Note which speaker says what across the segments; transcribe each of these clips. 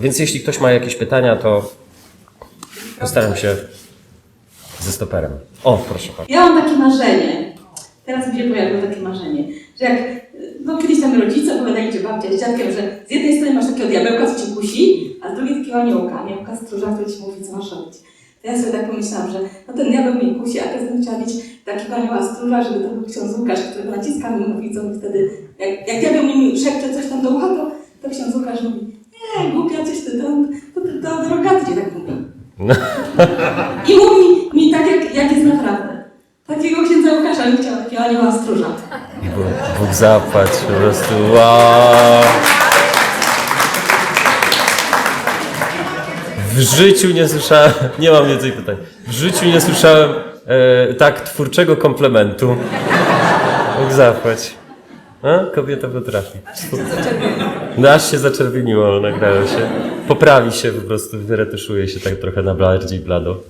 Speaker 1: więc jeśli ktoś ma jakieś pytania, to postaram się ze stoperem. O, proszę bardzo.
Speaker 2: Ja mam takie marzenie, teraz mi się pojawiło takie marzenie, że jak, no kiedyś tam rodzice opowiadali, czy babcia z że z jednej strony masz takiego diabełka, co cię kusi, a z drugiej takiego aniołka, aniołka stróża, który ci mówi, co masz robić. To ja sobie tak pomyślałam, że no ten diabeł mnie kusi, a teraz bym chciała mieć takiego anioła stróża, żeby to był ksiądz Łukasz, który naciskam i mówi, co mi wtedy, jak, jak diabeł mi szepcze coś tam do ucha, to, to ksiądz Łukasz mówi, nie, głupia, coś ty tam, to, to, to, to rogaty cię tak mówi. I mówi mi tak, jak, jak jest naprawdę. Takiego księdza Łukasza bym chciała, takiego anioła stróża.
Speaker 1: Bóg, Bóg zapłać po prostu. Wow. W życiu nie słyszałem, nie mam więcej pytań. W życiu nie słyszałem e, tak twórczego komplementu. Bóg zapłać. A? Kobieta potrafi. No aż się zaczerwieniło, nagrało się. Poprawi się po prostu, wyretuszuje się tak trochę na bardziej blado.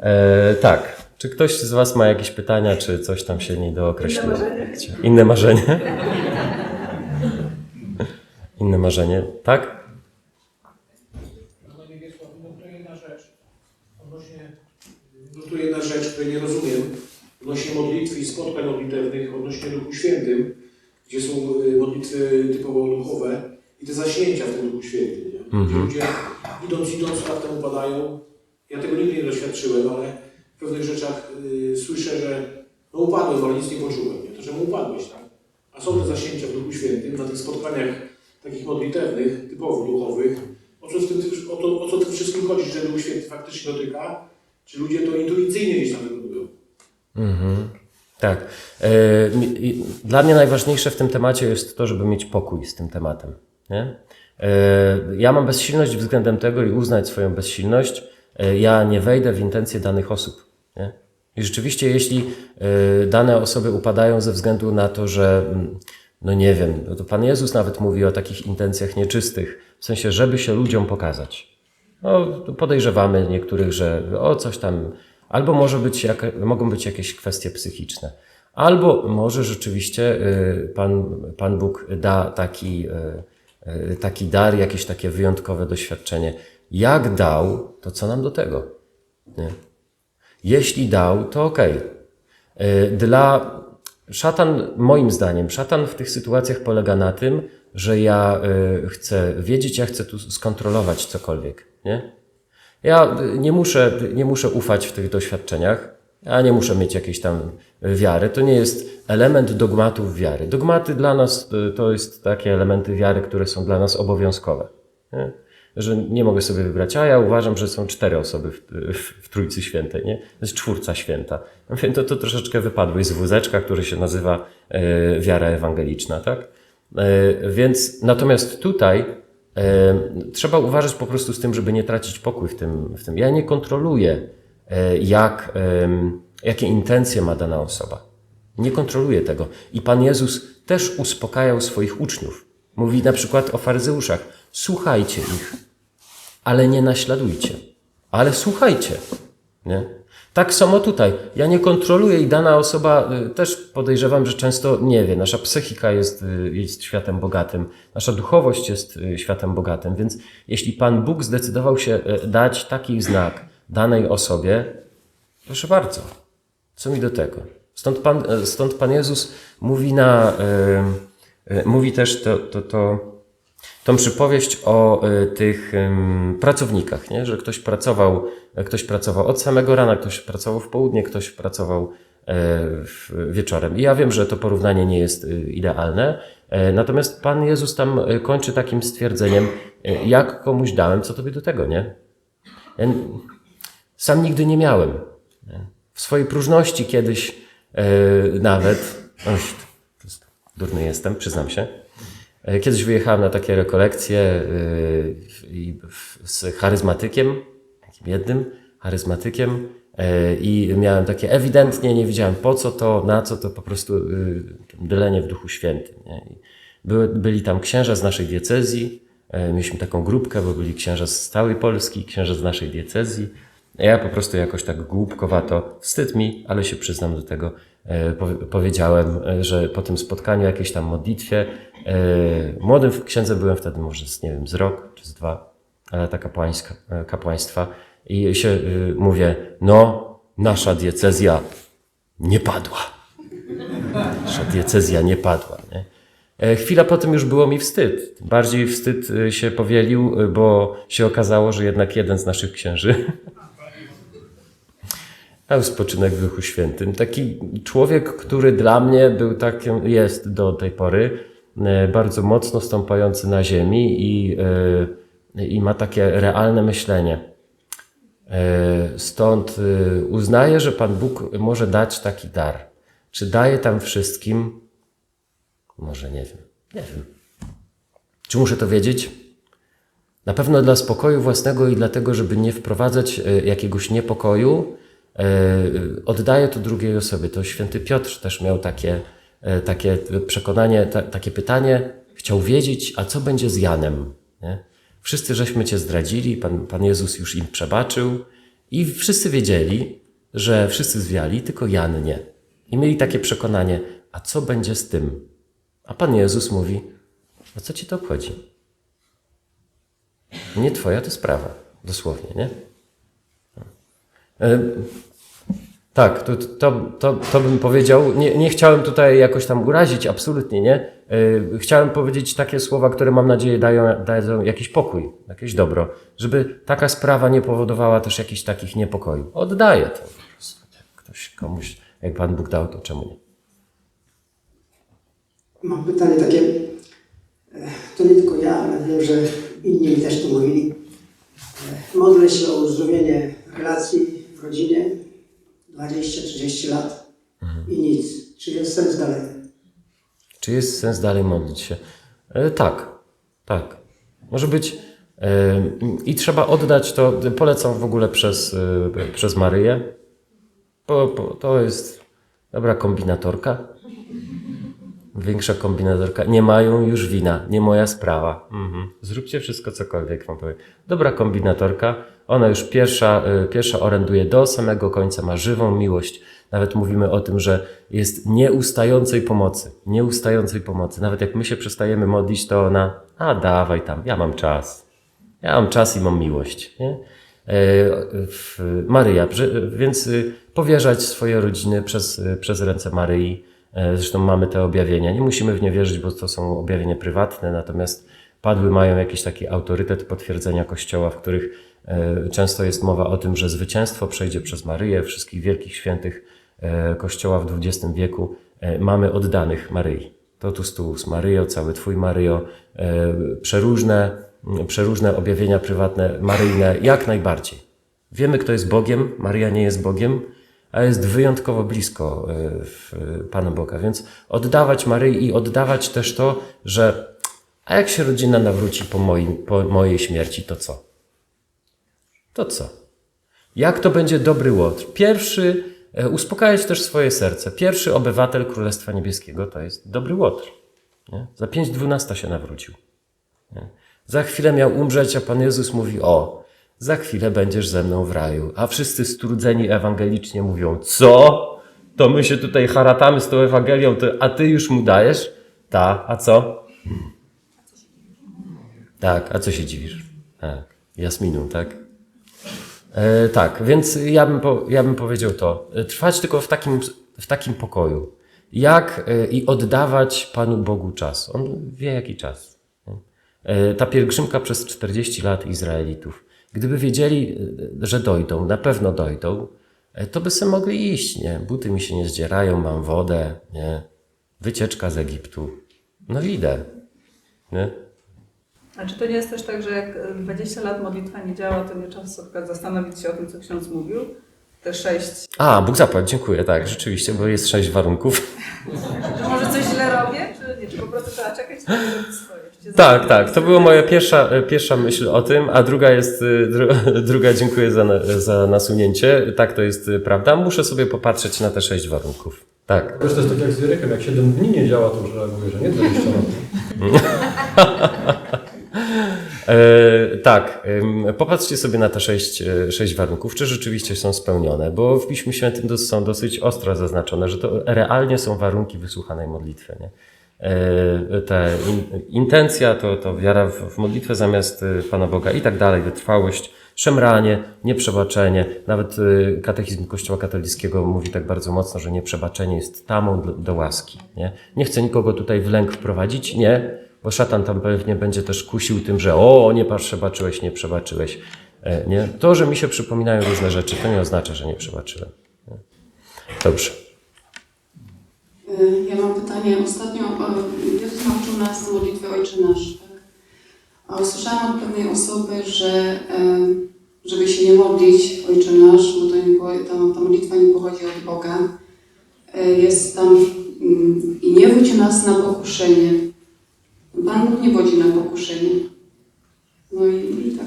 Speaker 1: E, tak. Czy ktoś z Was ma jakieś pytania, czy coś tam się nie dookreśliło? Inne marzenie? Inne marzenie, tak?
Speaker 3: Panowie Wiesław, no to jedna rzecz. Odnośnie, no to jedna rzecz, której nie rozumiem. Odnośnie modlitw i spotkań modlitewnych, odnośnie Duchu Świętym, gdzie są y, modlitwy typowo duchowe i te zaśnięcia w tym Duchu Świętym. Nie? Gdzie ludzie idąc, idąc, raptem upadają. Ja tego nigdy nie doświadczyłem, ale w pewnych rzeczach y, słyszę, że no upadłem, ale nic nie poczułem. Nie? To czemu upadłeś, tak? A są te zaśnięcia w Duchu Świętym na tych spotkaniach takich modlitewnych, typowo duchowych. O co, w tym, o, to, o co tym wszystkim chodzi, że Duch Święty faktycznie dotyka? Czy ludzie to intuicyjnie gdzieś tam wykonują?
Speaker 1: Mhm. Tak. E, Dla mnie najważniejsze w tym temacie jest to, żeby mieć pokój z tym tematem. Nie? E, Ja mam bezsilność względem tego i uznać swoją bezsilność. E, Ja nie wejdę w intencje danych osób. Nie? I rzeczywiście, jeśli e, dane osoby upadają ze względu na to, że, mm, no nie wiem, no to Pan Jezus nawet mówi o takich intencjach nieczystych, w sensie, żeby się ludziom pokazać. No, podejrzewamy niektórych, że o coś tam, albo może być jak, mogą być jakieś kwestie psychiczne, albo może rzeczywiście y, Pan, Pan Bóg da taki, y, taki dar, jakieś takie wyjątkowe doświadczenie. Jak dał, to co nam do tego? Nie? Jeśli dał, to okej. Y, Dla szatan, moim zdaniem, szatan w tych sytuacjach polega na tym, że ja y, chcę wiedzieć, ja chcę tu skontrolować cokolwiek, nie? Ja nie muszę, nie muszę ufać w tych doświadczeniach, ja nie muszę mieć jakiejś tam wiary. To nie jest element dogmatów wiary. Dogmaty dla nas y, to jest takie elementy wiary, które są dla nas obowiązkowe. Nie? Że nie mogę sobie wybrać, a ja uważam, że są cztery osoby w, w, w Trójcy Świętej, nie? To jest czwórca święta. No Więc to, to troszeczkę wypadło z wózeczka, który się nazywa e, wiara ewangeliczna, tak? E, więc natomiast tutaj e, trzeba uważać po prostu z tym, żeby nie tracić pokój w tym. W tym. Ja nie kontroluję, jak, em, jakie intencje ma dana osoba. Nie kontroluję tego. I Pan Jezus też uspokajał swoich uczniów. Mówi na przykład o faryzeuszach. Słuchajcie ich, ale nie naśladujcie. Ale słuchajcie. Nie? Tak samo tutaj. Ja nie kontroluję i dana osoba y, też podejrzewam, że często nie wie. Nasza psychika jest, y, jest światem bogatym, nasza duchowość jest światem bogatym, więc jeśli Pan Bóg zdecydował się dać taki znak danej osobie, proszę bardzo, co mi do tego? Stąd Pan, e, stąd Pan Jezus mówi, na, y, y, mówi też to, to, to, tą przypowieść o tych pracownikach, nie? że ktoś pracował, ktoś pracował od samego rana, ktoś pracował w południe, ktoś pracował e, wieczorem. I ja wiem, że to porównanie nie jest idealne, e, natomiast Pan Jezus tam kończy takim stwierdzeniem, jak komuś dałem, co tobie do tego, nie? Sam nigdy nie miałem. W swojej próżności kiedyś e, nawet, oś, jest- durny jestem, przyznam się, E, Kiedyś wyjechałem na takie rekolekcje w- z charyzmatykiem, takim jednym charyzmatykiem i miałem takie, ewidentnie nie wiedziałem po co to, na co to, po prostu y, dylenie w Duchu Świętym. Były, byli tam księża z naszej diecezji, mieliśmy taką grupkę, bo byli księża z całej Polski, księża z naszej diecezji. Ja po prostu jakoś tak głupkowato, wstyd mi, ale się przyznam do tego, e, powie- powiedziałem, e, że po tym spotkaniu, jakiejś tam modlitwie, e, młodym księdzem byłem wtedy może z, nie wiem, z rok czy z dwa, lata kapłańska, kapłaństwa i się mówię, no, nasza diecezja nie padła. Nasza diecezja nie padła. Nie? Chwila potem już było mi wstyd. Bardziej wstyd się powielił, bo się okazało, że jednak jeden z naszych księży dał spoczynek w Duchu Świętym. Taki człowiek, który dla mnie był takim, jest do tej pory, e, bardzo mocno stąpający na ziemi i, e, i ma takie realne myślenie. E, Stąd uznaję, że Pan Bóg może dać taki dar. Czy daje tam wszystkim? Może nie wiem. Nie wiem. Czy muszę to wiedzieć? Na pewno dla spokoju własnego i dlatego, żeby nie wprowadzać jakiegoś niepokoju, oddaję to drugiej osobie. To święty Piotr też miał takie, e, takie przekonanie, ta, takie pytanie. Chciał wiedzieć, a co będzie z Janem? Nie? Wszyscy żeśmy Cię zdradzili, Pan, Pan Jezus już im przebaczył i wszyscy wiedzieli, że wszyscy zwiali, tylko Jan nie. I mieli takie przekonanie, a co będzie z tym? A Pan Jezus mówi, a co Ci to obchodzi? Nie Twoja to sprawa, dosłownie, nie? E, Tak, to, to, to, to bym powiedział. Nie, nie chciałem tutaj jakoś tam urazić, absolutnie nie. E, Chciałem powiedzieć takie słowa, które mam nadzieję dają, dają jakiś pokój, jakieś dobro, żeby taka sprawa nie powodowała też jakichś takich niepokojów. Oddaję to. Ktoś komuś, jak Pan Bóg dał, to czemu nie?
Speaker 4: Mam pytanie takie, e, to nie tylko ja, ale wiem, że inni mi też to mówili. Modlę się o uzdrowienie relacji w rodzinie 20-30 lat i nic. Czy jest sens dalej?
Speaker 1: Czy jest sens dalej modlić się? E, tak, tak. Może być. E, I trzeba oddać to. Polecam w ogóle przez, e, przez Maryję. Bo to jest dobra kombinatorka. Większa kombinatorka. Nie mają już wina. Nie moja sprawa. Mhm. Zróbcie wszystko, cokolwiek wam powiem. Dobra kombinatorka. Ona już pierwsza, y, pierwsza oręduje do samego końca. Ma żywą miłość. Nawet mówimy o tym, że jest nieustającej pomocy. Nieustającej pomocy. Nawet jak my się przestajemy modlić, to ona, a dawaj tam, ja mam czas. Ja mam czas i mam miłość. Nie? E, Maryja, więc y, powierzać swoje rodziny przez, y, przez ręce Maryi. E, Zresztą mamy te objawienia. Nie musimy w nie wierzyć, bo to są objawienia prywatne, natomiast padły mają jakiś taki autorytet potwierdzenia Kościoła, w których e, często jest mowa o tym, że zwycięstwo przejdzie przez Maryję, wszystkich wielkich świętych e, Kościoła w XX wieku mamy oddanych Maryi. Totus tuus Maryjo, cały Twój Maryjo, przeróżne, przeróżne objawienia prywatne, maryjne, jak najbardziej. Wiemy, kto jest Bogiem, Maryja nie jest Bogiem, a jest wyjątkowo blisko e, w Pana Boga, więc oddawać Maryi i oddawać też to, że a jak się rodzina nawróci po, moim, po mojej śmierci, to co? To co? Jak to będzie dobry łotr? Pierwszy, e, uspokajać też swoje serce. Pierwszy obywatel Królestwa Niebieskiego to jest dobry łotr. Nie? Za 5.12 się nawrócił. Nie? Za chwilę miał umrzeć, a Pan Jezus mówi: O, za chwilę będziesz ze mną w raju. A wszyscy strudzeni ewangelicznie mówią: Co? To my się tutaj haratamy z tą Ewangelią, a ty już mu dajesz? Ta, a co? Tak, a co się dziwisz? Tak, Jasminu, tak? E, tak, więc ja bym, po, ja bym powiedział to. E, Trwać tylko w takim, w takim pokoju. Jak e, i oddawać Panu Bogu czas. On wie, jaki czas. E, Ta pielgrzymka przez 40 lat Izraelitów. Gdyby wiedzieli, e, że dojdą, na pewno dojdą, e, to by sobie mogli iść, nie? Buty mi się nie zdzierają, mam wodę, nie? Wycieczka z Egiptu. No idę, nie?
Speaker 5: A czy to nie jest też tak, że jak e, 20 lat modlitwa nie działa, to nie czas przykład zastanowić się o tym, co ksiądz mówił? Te sześć.
Speaker 1: A, Bóg zapłać, dziękuję, tak, rzeczywiście, bo jest sześć warunków.
Speaker 5: To może coś źle nie? Czy po prostu trzeba czekać, żeby zrobić swoje?
Speaker 1: Tak, tak. To była moja pierwsza, e, pierwsza myśl o tym, a druga jest, e, dru, druga dziękuję za, na- za nasunięcie. Tak, to jest e, prawda. Muszę sobie popatrzeć na te sześć warunków. Tak.
Speaker 6: Wiesz, to jest tak jak z Jurykiem, jak 7 dni nie działa, to już reaguje, że nie 20 lat.
Speaker 1: E, tak, popatrzcie sobie na te sześć, e, sześć warunków, czy rzeczywiście są spełnione, bo w Piśmie Świętym są dosyć ostro zaznaczone, że to realnie są warunki wysłuchanej modlitwy. Nie? E, ta in, intencja, to, to wiara w, w modlitwę zamiast e, Pana Boga i tak dalej, wytrwałość, szemranie, nieprzebaczenie. Nawet e, katechizm Kościoła katolickiego mówi tak bardzo mocno, że nieprzebaczenie jest tamą do, do łaski. Nie? nie chcę nikogo tutaj w lęk wprowadzić, nie, bo szatan tam pewnie będzie też kusił tym, że o, nie przebaczyłeś, nie przebaczyłeś. E, Nie? To, że mi się przypominają różne rzeczy, to nie oznacza, że nie przebaczyłem. Dobrze.
Speaker 7: Y, Ja mam pytanie. Ostatnio Jezus nauczył nas modlitwy Ojcze Nasz. Tak? A usłyszałam od pewnej osoby, że y, żeby się nie modlić Ojcze Nasz, bo to nie, ta, ta modlitwa nie pochodzi od Boga, y, jest tam y, i nie wódź nas na pokuszenie. Pan Bóg nie wodzi na pokuszenie. No i, i tak.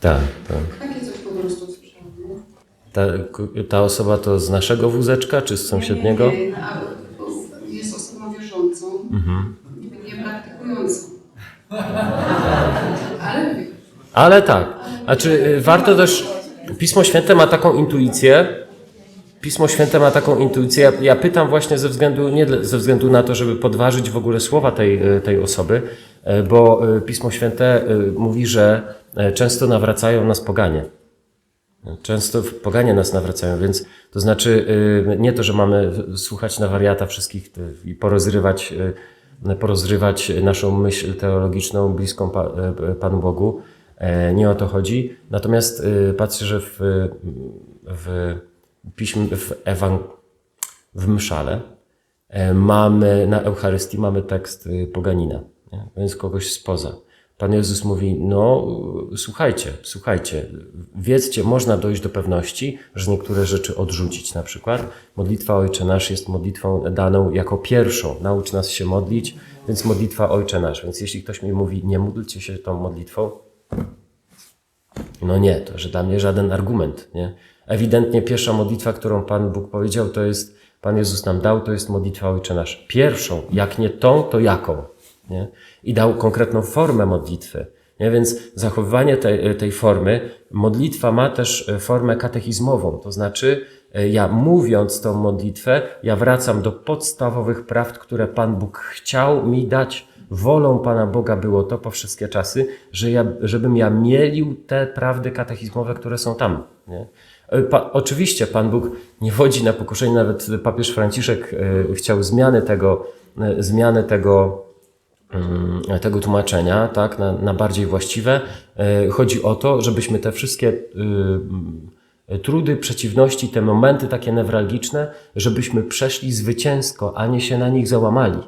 Speaker 1: Tak, tak.
Speaker 7: Takie coś po prostu?
Speaker 1: Ta, ta osoba to z naszego wózeczka, czy z sąsiedniego?
Speaker 7: Nie, jest osobą wierzącą,
Speaker 1: Mhm.
Speaker 7: nie praktykującą. Ale
Speaker 1: Ale tak. A czy y, warto też. Pismo Święte ma taką intuicję. Pismo Święte ma taką intuicję. Ja, ja pytam właśnie ze względu, nie ze względu na to, żeby podważyć w ogóle słowa tej, y, tej osoby, y, bo Pismo Święte mówi, że często nawracają nas poganie. Często poganie nas nawracają, więc to znaczy y, nie to, że mamy słuchać na wariata wszystkich y, i porozrywać, y, porozrywać naszą myśl teologiczną bliską pa, Panu Bogu. E, Nie o to chodzi. Natomiast patrzę, że w, w piśmie, w, ewang- w mszale e, mamy, na Eucharystii mamy tekst poganina, więc kogoś spoza. Pan Jezus mówi, no słuchajcie, słuchajcie, wiedzcie, można dojść do pewności, że niektóre rzeczy odrzucić. Na przykład modlitwa Ojcze Nasz jest modlitwą daną jako pierwszą. Naucz nas się modlić, więc modlitwa Ojcze Nasz. Więc jeśli ktoś mi mówi, nie módlcie się tą modlitwą, no nie, to że dla mnie żaden argument, nie? Ewidentnie pierwsza modlitwa, którą Pan Bóg powiedział, to jest, Pan Jezus nam dał, to jest modlitwa Ojcze Nasz. Pierwszą, jak nie tą, to jaką, nie? I dał konkretną formę modlitwy, nie? Więc zachowywanie tej, tej formy, modlitwa ma też e, formę katechizmową, to znaczy e, ja mówiąc tą modlitwę, ja wracam do podstawowych prawd, które Pan Bóg chciał mi dać, Wolą Pana Boga było to po wszystkie czasy, że ja, żebym ja mielił te prawdy katechizmowe, które są tam. Nie? Pa, oczywiście Pan Bóg nie wodzi na pokuszenie, nawet papież Franciszek e, chciał zmiany tego, e, zmiany tego, tego tłumaczenia tak, na, na bardziej właściwe. E, Chodzi o to, żebyśmy te wszystkie y, y, trudy, przeciwności, te momenty takie newralgiczne, żebyśmy przeszli zwycięsko, a nie się na nich załamali.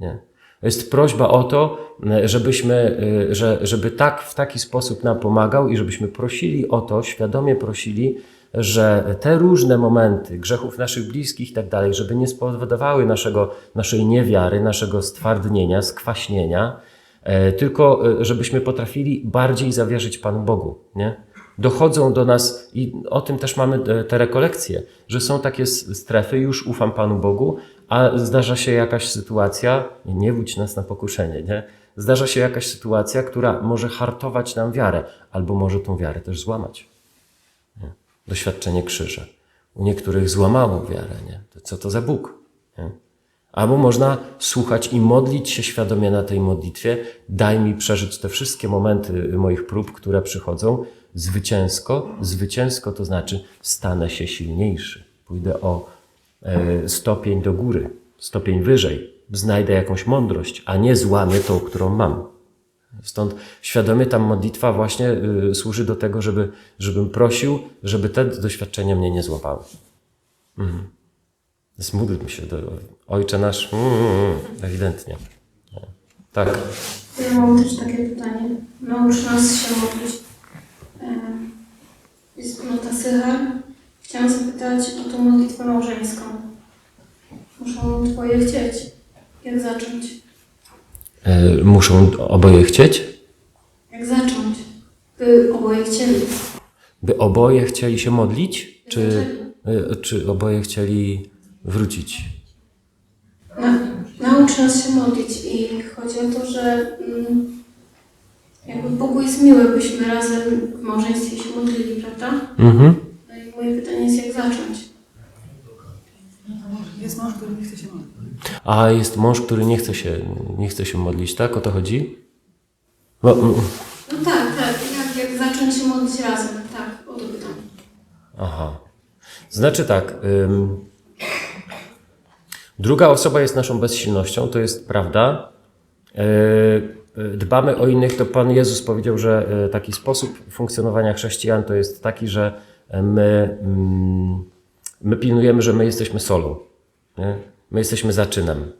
Speaker 1: Nie? Jest prośba o to, żebyśmy, e, że, żeby tak w taki sposób nam pomagał i żebyśmy prosili o to, świadomie prosili, że te różne momenty grzechów naszych bliskich i tak dalej, żeby nie spowodowały naszego, naszej niewiary, naszego stwardnienia, skwaśnienia, e, tylko e, żebyśmy potrafili bardziej zawierzyć Panu Bogu. Nie? Dochodzą do nas, i o tym też mamy e, te rekolekcje, że są takie strefy, już ufam Panu Bogu, a zdarza się jakaś sytuacja, nie wódź nas na pokuszenie, nie? Zdarza się jakaś sytuacja, która może hartować nam wiarę, albo może tą wiarę też złamać. Nie? Doświadczenie krzyża. U niektórych złamało wiarę, nie? To co to za Bóg? Nie? Albo można słuchać i modlić się świadomie na tej modlitwie. Daj mi przeżyć te wszystkie momenty moich prób, które przychodzą zwycięsko. Zwycięsko to znaczy stanę się silniejszy. Pójdę o e, stopień do góry, stopień wyżej. Znajdę jakąś mądrość, a nie złamię tą, którą mam. Stąd świadomie ta modlitwa właśnie y, służy do tego, żeby, żebym prosił, żeby te doświadczenia mnie nie złapały. Mhm. Więc módlmy się do Ojcze nasz, mm, ewidentnie. Tak.
Speaker 8: Ja mam też takie pytanie. Naucz nas się modlić. E, Jest wspólnota Sychar. Chciałam zapytać o tą modlitwę małżeńską. Muszą twoje chcieć. Jak zacząć?
Speaker 1: E, muszą oboje chcieć,
Speaker 8: Jak zacząć? By oboje chcieli.
Speaker 1: by oboje chcieli się modlić, czy, e, czy oboje chcieli wrócić.
Speaker 8: Na, naucz nas się modlić i chodzi o to, że mm, jakby Bogu jest miłe, byśmy razem w małżeństwie się modlili, prawda?
Speaker 1: Mhm.
Speaker 8: No i moje pytanie jest, jak zacząć?
Speaker 5: jest mąż, który nie chce się modlić.
Speaker 1: A jest mąż, który nie chce się, nie chce się modlić, tak? O to chodzi? No, mm,
Speaker 8: No tak, tak. Jak, jak zacząć się modlić razem, tak, o to pytam.
Speaker 1: Aha. Znaczy tak. Ym, druga osoba jest naszą bezsilnością, to jest prawda. Yy, yy, dbamy o innych, to Pan Jezus powiedział, że yy, taki sposób funkcjonowania chrześcijan to jest taki, że my, mm, my pilnujemy, że my jesteśmy solą. Nie? My jesteśmy zaczynem.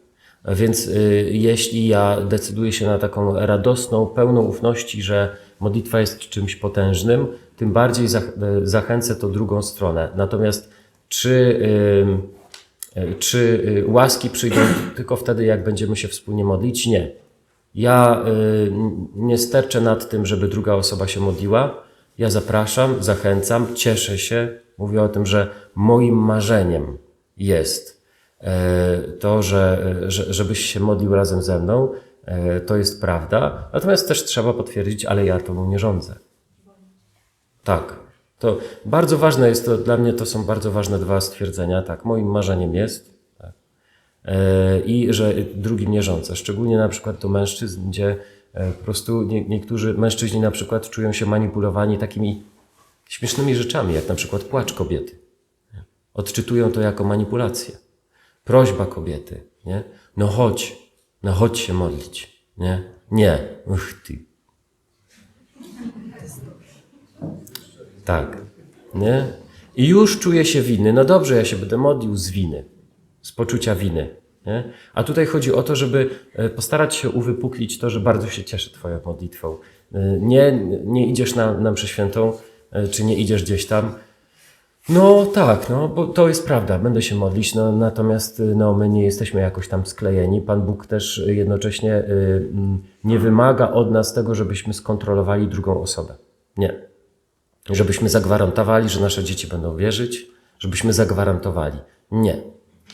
Speaker 1: Więc y, jeśli ja decyduję się na taką radosną, pełną ufności, że modlitwa jest czymś potężnym, tym bardziej zach y, zachęcę to drugą stronę. Natomiast czy, y, y, czy y, łaski przyjdą tylko wtedy, jak będziemy się wspólnie modlić? Nie. Ja y, nie sterczę nad tym, żeby druga osoba się modliła. Ja zapraszam, zachęcam, cieszę się. Mówię o tym, że moim marzeniem jest to, że, że, żebyś się modlił razem ze mną. E, To jest prawda. Natomiast też trzeba potwierdzić, ale ja tobą nie rządzę. Tak. To bardzo ważne jest to, dla mnie to są bardzo ważne dwa stwierdzenia. Tak, moim marzeniem jest. Tak. E, I że drugim nie rządzę. Szczególnie na przykład do mężczyzn, gdzie e, po prostu nie, niektórzy mężczyźni na przykład czują się manipulowani takimi śmiesznymi rzeczami, jak na przykład płacz kobiety. Odczytują to jako manipulację. Prośba kobiety, nie? No chodź, no chodź się modlić, nie? Nie, uch ty. Tak, nie? I już czuję się winny. No dobrze, ja się będę modlił z winy, z poczucia winy. Nie? A tutaj chodzi o to, żeby e, postarać się uwypuklić to, że bardzo się cieszę Twoją modlitwą. E, Nie, nie idziesz na, na mszę świętą, e, czy nie idziesz gdzieś tam. No tak, no, bo to jest prawda, będę się modlić, no, natomiast y, no, my nie jesteśmy jakoś tam sklejeni. Pan Bóg też y, jednocześnie y, nie wymaga od nas tego, żebyśmy skontrolowali drugą osobę. Nie. Żebyśmy zagwarantowali, że nasze dzieci będą wierzyć, żebyśmy zagwarantowali. Nie.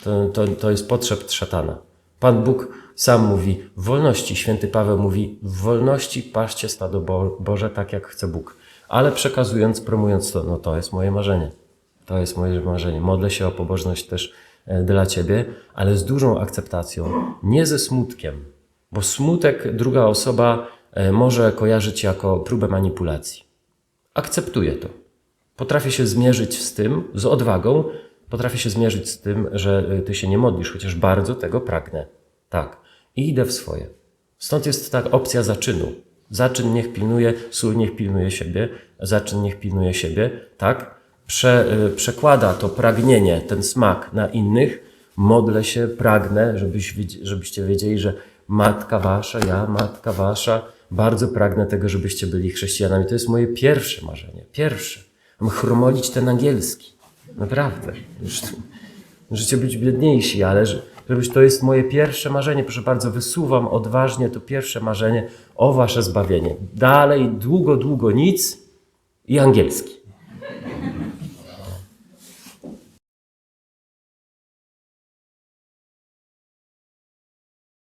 Speaker 1: To, to, to jest potrzeb szatana. Pan Bóg sam mówi w wolności. Święty Paweł mówi w wolności patrzcie stado Bo- Boże tak jak chce Bóg. Ale przekazując, promując to, no to jest moje marzenie. To jest moje marzenie. Modlę się o pobożność też e, dla Ciebie, ale z dużą akceptacją, nie ze smutkiem, bo smutek druga osoba e, może kojarzyć jako próbę manipulacji. Akceptuję to. Potrafię się zmierzyć z tym, z odwagą, potrafię się zmierzyć z tym, że y, ty się nie modlisz, chociaż bardzo tego pragnę. Tak. I idę w swoje. Stąd jest ta opcja zaczynu. Zaczyn niech pilnuje, sól niech pilnuje siebie, zaczyn niech pilnuje siebie, tak? Prze, y, przekłada to pragnienie, ten smak na innych. Modlę się, pragnę, żebyś, żebyście wiedzieli, że matka wasza, ja, matka wasza, bardzo pragnę tego, żebyście byli chrześcijanami. To jest moje pierwsze marzenie. Pierwsze. Mam chromolić ten angielski. Naprawdę. Możecie być biedniejsi, ale że- żebyś to jest moje pierwsze marzenie. Proszę bardzo, wysuwam odważnie to pierwsze marzenie o wasze zbawienie. Dalej, długo, długo nic i angielski.